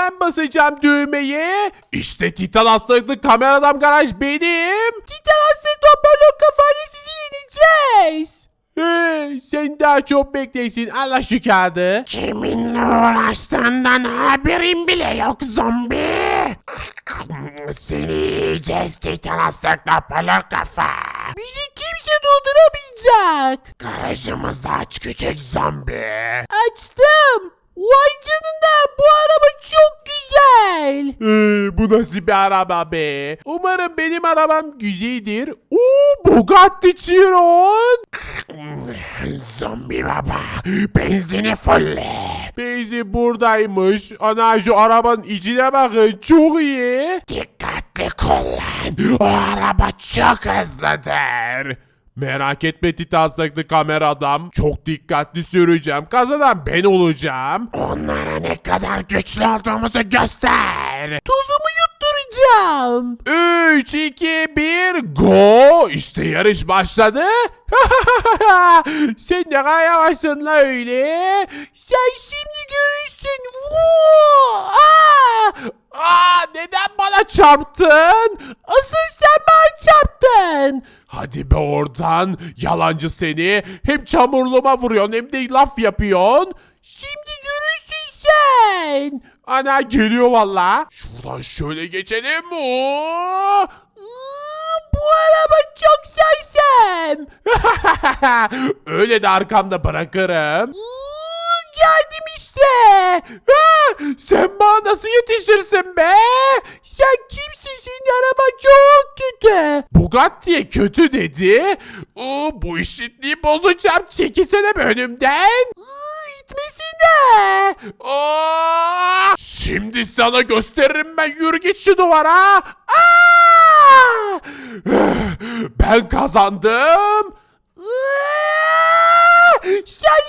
ben basacağım düğmeyi. İşte Titan hastalıklı kameradan garaj benim. Titan hastalıklı balon kafayla sizi yeneceğiz. Hey, sen daha çok bekleyin. Allah şu kağıdı. Kiminle uğraştığından haberin bile yok zombi. Seni yiyeceğiz titan hastalıklı polo kafa. Bizi kimse durduramayacak. Garajımızı aç küçük zombi. Açtım. Vay canına bu araba çok güzel. Ee, bu nasıl bir araba be? Umarım benim arabam güzeldir. Oo, Bugatti Chiron. Zombi baba benzini fulle. Benzin buradaymış. Ana şu arabanın içine bakın. Çok iyi. Dikkatli kullan. O araba çok hızlıdır. Merak etme Titansaklı kamera adam. Çok dikkatli süreceğim. Kazanan ben olacağım. Onlara ne kadar güçlü olduğumuzu göster. Tuzumu yutturacağım. 3, 2, 1, go! İşte yarış başladı. Sen ne kadar yavaşsın la öyle. Sen şimdi görürsün. Vuu! Aa! Aa, neden bana çarptın? Asıl sen bana çarptın. Hadi be oradan. Yalancı seni. Hem çamurluğuma vuruyorsun hem de laf yapıyorsun. Şimdi görürsün sen. Ana geliyor valla. Şuradan şöyle geçelim. Oo! Bu araba çok sersem. Öyle de arkamda bırakırım. Geldim işte. Ha, sen bana nasıl yetişirsin be? Sen kimsin? Senin araba çok kötü. Bugatti'ye kötü dedi. Oo, bu işitliği bozacağım. Çekilsene be önümden. Iı, itmesine. Aa! Şimdi sana gösteririm ben. Yürü git şu duvara. Aa! Ben kazandım. Iı, sen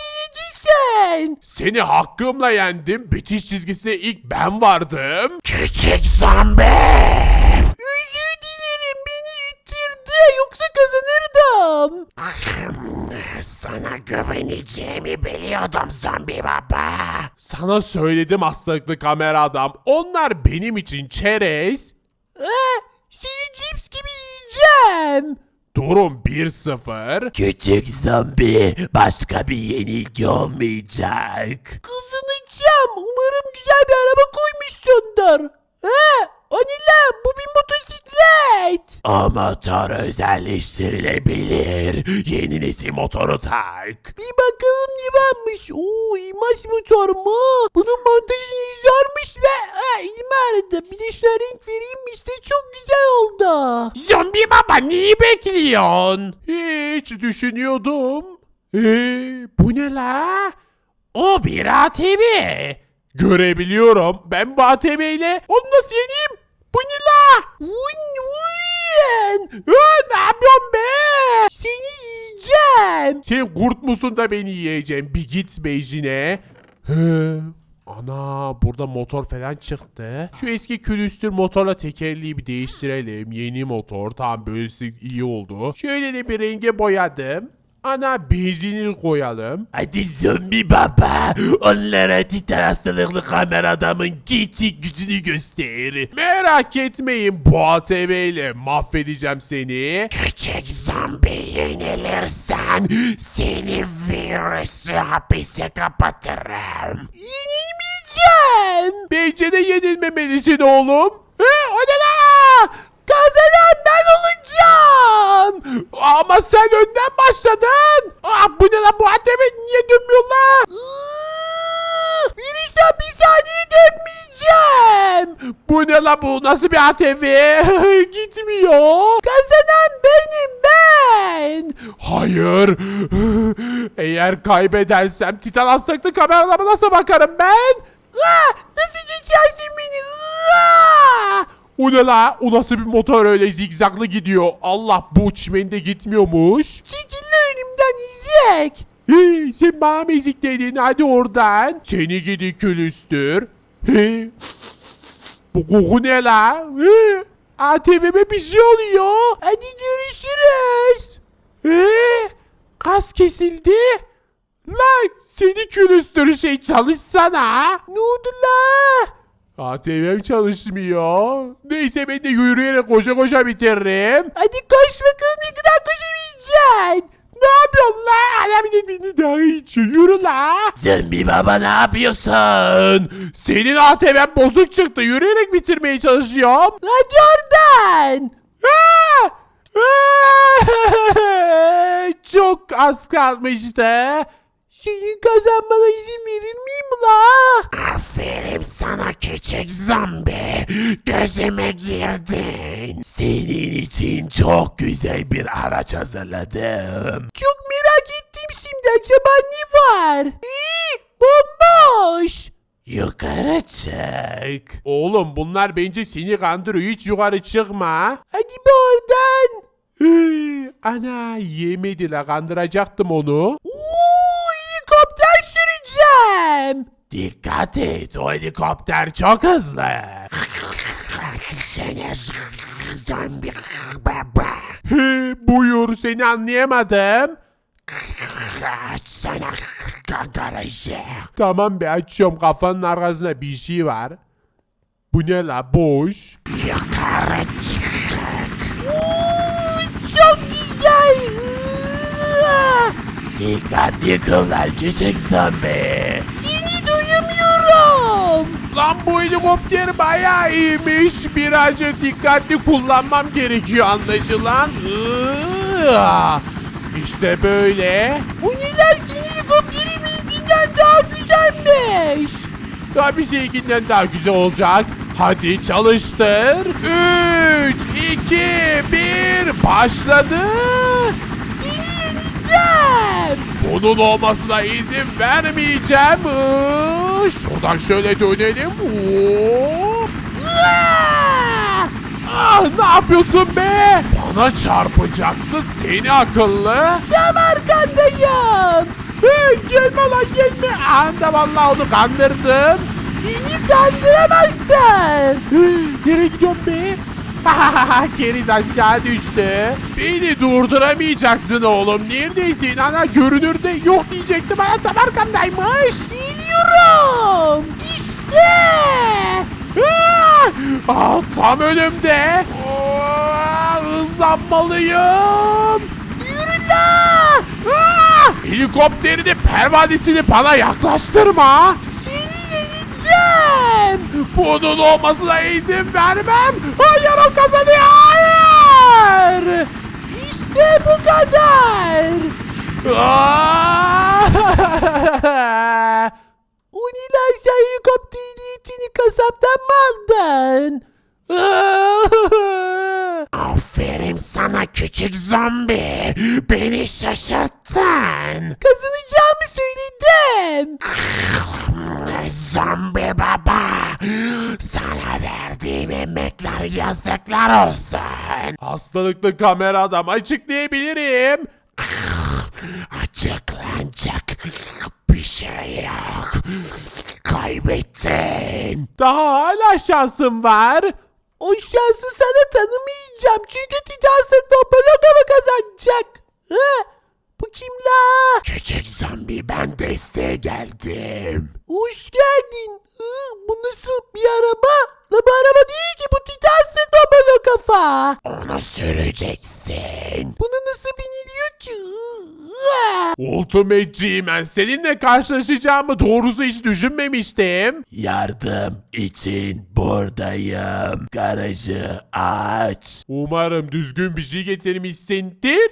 yiyicisin. Seni hakkımla yendim. Bitiş çizgisine ilk ben vardım. Küçük zombi. Özür dilerim beni ittirdi. Yoksa kazanırdım. Sana güveneceğimi biliyordum zombi baba. Sana söyledim hastalıklı kamera adam. Onlar benim için çerez. Ee, seni cips gibi yiyeceğim. Durum 1-0. Küçük zombi başka bir yenilgi olmayacak. Kazanacağım. Umarım güzel bir araba koymuşsundur. Ne lan? Bu bir motosiklet. O motor özelleştirilebilir. Yeni nesil motoru tak. Bir bakalım ne varmış. Oo, imaj motor mu? Bunun montajı ne zormuş ve ha, elim ağrıdı. Bir de şuna renk vereyim işte çok güzel oldu. Zombi baba neyi bekliyorsun? Hiç düşünüyordum. Ee, bu ne la? O bir ATV. Görebiliyorum. Ben bu ATV ile onu nasıl yeneyim? Bu ne la? Vun. Aa, ne yapıyorsun be? Seni yiyeceğim. Sen kurt musun da beni yiyeceğim? Bir git beyjine. Ana burada motor falan çıktı. Şu eski külüstür motorla tekerleği bir değiştirelim. Yeni motor tam böylesi iyi oldu. Şöyle de bir renge boyadım. Ana benzinini koyalım. Hadi zombi baba. Onlara titan hastalıklı kamera adamın gerçek gücünü göster. Merak etmeyin bu ATV ile mahvedeceğim seni. Küçük zombi yenilirsen seni virüsü hapise kapatırım. Yenilmeyeceğim. Bence de yenilmemelisin oğlum. He, o ne la? Kazanan ben olacağım. Ama sen önden başladın. Aa, bu ne lan bu ATV niye dönmüyor lan? Iıı, Virüsten bir saniye dönmeyeceğim. Bu ne lan bu nasıl bir ATV? Gitmiyor. Kazanan benim ben. Hayır. Eğer kaybedersem Titan hastalıklı kamerama nasıl bakarım ben? Aa, nasıl geçersin beni? Aa! O ne la? O nasıl bir motor öyle zigzaglı gidiyor? Allah bu çimende gitmiyormuş. Çekil lan önümden izleyek. Hey, sen bana mı ezikledin? Hadi oradan. Seni gidi külüstür. Hey. Bu koku ne la? Hey. ATV'me bir şey oluyor. Hadi görüşürüz. Hey. Kas kesildi. Lan seni külüstür şey çalışsana. Ne oldu la? ATV'm çalışmıyor. Neyse ben de yürüyerek koşa koşa bitiririm. Hadi koş bakalım ne kadar koşabileceksin. Ne yapıyorsun la? Bir de beni daha içiyor. Yürü la. Zombi baba ne yapıyorsun? Senin ATV'n bozuk çıktı. Yürüyerek bitirmeye çalışıyorum. Hadi oradan. Aa! Aa! Çok az kalmıştı. Senin kazanmana izin verir miyim la? Aferin sana küçük zombi. Gözüme girdin. Senin için çok güzel bir araç hazırladım. Çok merak ettim şimdi acaba ne var? İyi, bomboş. Yukarı çık. Oğlum bunlar bence seni kandırıyor. Hiç yukarı çıkma. Hadi be oradan. Ana yemedi la kandıracaktım onu. Oo, süreceğim. Dikkat et o helikopter çok hızlı. Seni zombi baba. Buyur seni anlayamadım. Açsana garajı. Tamam be açıyorum kafanın arkasında bir şey var. Bu ne la boş. Yukarı çık. Çok güzel. Iıı, Dikkatli kullan küçük zombi. Seni duyamıyorum. Lan bu helikopter bayağı iyiymiş. Birazcık dikkatli kullanmam gerekiyor anlaşılan. İşte böyle. O neler senin helikopterin benimkinden daha güzelmiş. Tabii seninkinden daha güzel olacak. Hadi çalıştır. 3, 2, 1 başladı. Seni yeneceğim. Bunun olmasına izin vermeyeceğim. Iıı, Şuradan şöyle dönelim. Ah ne yapıyorsun be? Bana çarpacaktı seni akıllı. Tam arkandayım. Gelme lan gelme. Anda vallahi onu kandırdım. Beni kandıramazsın. Nereye gidiyorsun be? Keriz aşağı düştü. Beni durduramayacaksın oğlum. Neredesin? Ana görünürde yok diyecektim. Ana tam arkamdaymış. Geliyorum. İşte. Ah, tam önümde. Hızlanmalıyım. Yürü la. Helikopterini pervanesini bana yaklaştırma. Seni yeneceğim. Bunun olmasına izin vermem. Hayır o kazanıyor. İşte bu kadar. O neler sen helikopter ehliyetini kasaptan mı aldın? Aferin sana küçük zombi. Beni şaşırttın. Kazanacağımı söyledim. Zombi baba. Sana verdiğim emekler yazıklar olsun. Hastalıklı kamera adam açıklayabilirim. Açıklanacak bir şey yok. Kaybettin. Daha hala şansım var. O şansı sana tanımayacağım çünkü Titan'sa Topalogama kazanacak. Ha? Bu kim la? Küçük zombi ben desteğe geldim. Hoş geldin. Bu nasıl bir araba? La bu araba değil ki bu Titan'sa Topalo kafa. Onu süreceksin. Buna nasıl biniliyor ki? Hı, hı. Ultimate G-Man seninle karşılaşacağımı doğrusu hiç düşünmemiştim. Yardım için buradayım. Garajı aç. Umarım düzgün bir şey getirmişsindir.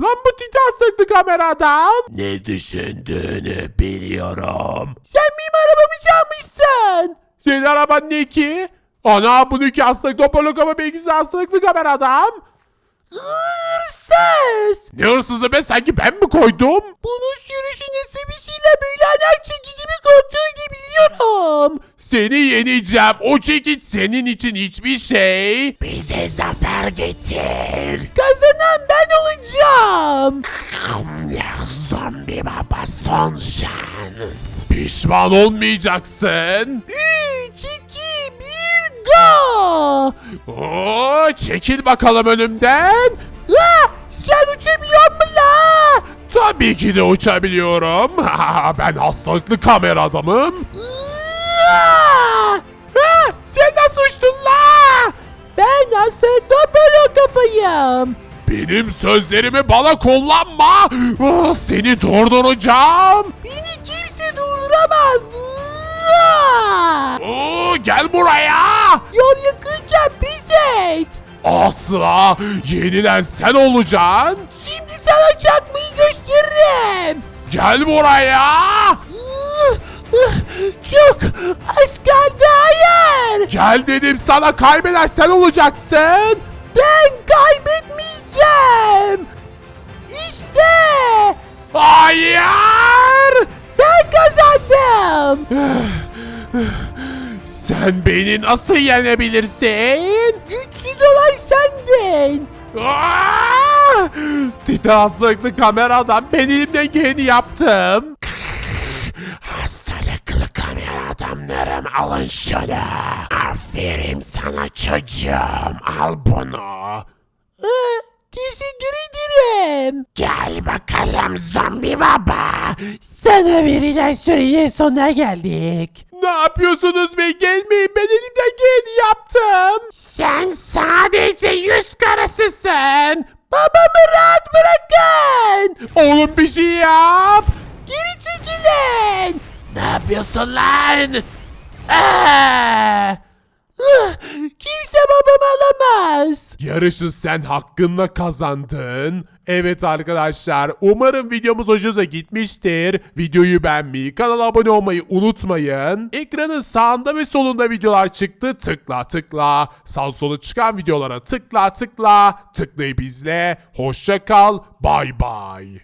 Lan bu titan sıklı kamera adam. Ne düşündüğünü biliyorum. Sen benim arabamı çalmışsın. Senin araban ne ki? Ana bununki hastalık topolog ama belki hastalıklı kamera adam. Hırsız. Ne hırsızı be sanki ben mi koydum? Bunun sürüşü nasibisiyle böyle anak çekicimi kontrol edebiliyorum. Seni yeneceğim. O çekiç senin için hiçbir şey. Bize zafer getir. Kazanan ben olacağım. Zombi baba son şans. Pişman olmayacaksın. 3, 2, 1, go. Oo, çekil bakalım önümden. Sen uçabiliyor mu la? Tabii ki de uçabiliyorum. ben hastalıklı kamera adamım. sen nasıl uçtun la? Ben aslında böyle kafayım. Benim sözlerimi bana kullanma. Ah, seni durduracağım. Beni kimse durduramaz. Oo, gel buraya. Yol yakınken pis et. Asla yenilen sen olacaksın. Şimdi sana çakmayı gösteririm. Gel buraya. Çok az kaldı hayır. Gel dedim sana kaybeden sen olacaksın. Ben kaybetmeyeceğim. İşte Hayır. ben kazandım. Sen beni nasıl yenebilirsin? Güçsüz olan sendin. Aa! Titanslıklı kameradan ben elimden geleni yaptım. Hastalıklı kamera adamlarım alın şunu. Aferin sana çocuğum al bunu. Aa, teşekkür ederim. Gel bakalım zombi baba. Sana verilen sürenin sonuna geldik. Ne yapıyorsunuz be gelmeyin ben elimden geleni yaptım. Sen sadece yüz karasısın. Babamı rahat bırakın. Oğlum bir şey yap. Geri çekilin. Ne yapıyorsun lan? Aa! Kimse babamı alamaz. Yarışı sen hakkınla kazandın. Evet arkadaşlar umarım videomuz hoşunuza gitmiştir. Videoyu beğenmeyi, kanala abone olmayı unutmayın. Ekranın sağında ve solunda videolar çıktı. Tıkla tıkla. Sağ solu çıkan videolara tıkla tıkla. Tıklayıp izle. Hoşça kal. Bay bay.